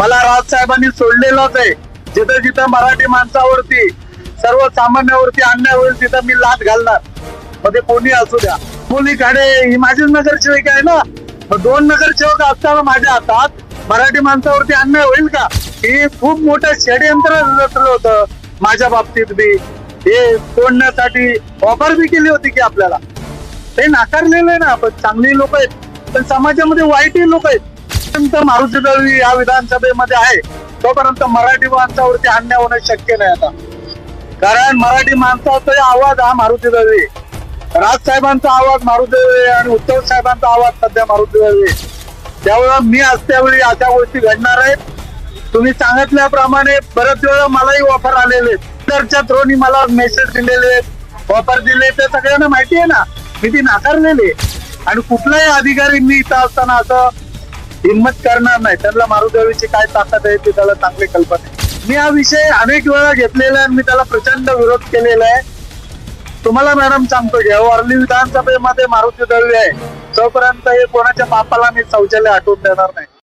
मला राजसाहेबांनी सोडलेलंच आहे. जिथं जिथं मराठी माणसावरती सर्वसामान्यावरती अन्याय होईल तिथं मी लाच घालणार. मग ते कोणी असू द्या. मुली खाडे ही माझीच नगरसेवक आहे ना? मग दोन नगरसेवक असताना माझ्या हातात मराठी माणसावरती अन्याय होईल का? हे खूप मोठं षडयंत्र रचलं होतं माझ्या बाबतीत बी. हे तोडण्यासाठी ऑफर बी केली होती की आपल्याला. ते नाकारलेलं आहे ना पण चांगली लोक आहेत. पण समाजामध्ये वाईटही लोक आहेत. मारुती दळवी या विधानसभेमध्ये आहे. तोपर्यंत मराठी माणसावरती अन्याय होणं शक्य नाही आता. कारण मराठी माणसाचा आवाज हा मारुती दळवी आहे. राजसाहेबांचा आवाज मारुती दळवी आणि उद्धव साहेबांचा आवाज सध्या मारुती दळवी आहे. त्यामुळं मी असल्यावेळी अशा गोष्टी घडणार आहेत तुम्ही सांगितल्याप्रमाणे बरेच वेळा मलाही ऑफर आलेले तरच्या थ्रोनी मला मेसेज दिलेले ऑफर दिले ते सगळ्यांना माहिती आहे ना. मी ती नाकारलेली आणि कुठलाही अधिकारी मी इथं असताना असं हिंमत करणार नाही. त्यांना मारुदेवीची काय ताकद आहे ते त्याला चांगली कल्पना आहे. मी हा विषय अनेक वेळा घेतलेला आहे आणि मी त्याला प्रचंड विरोध केलेला आहे. तुम्हाला मॅडम सांगतो घ्या वर्ली विधानसभेमध्ये मारुती दळवी आहे. तोपर्यंत हे कोणाच्या बापाला मी शौचालय आठवून देणार नाही.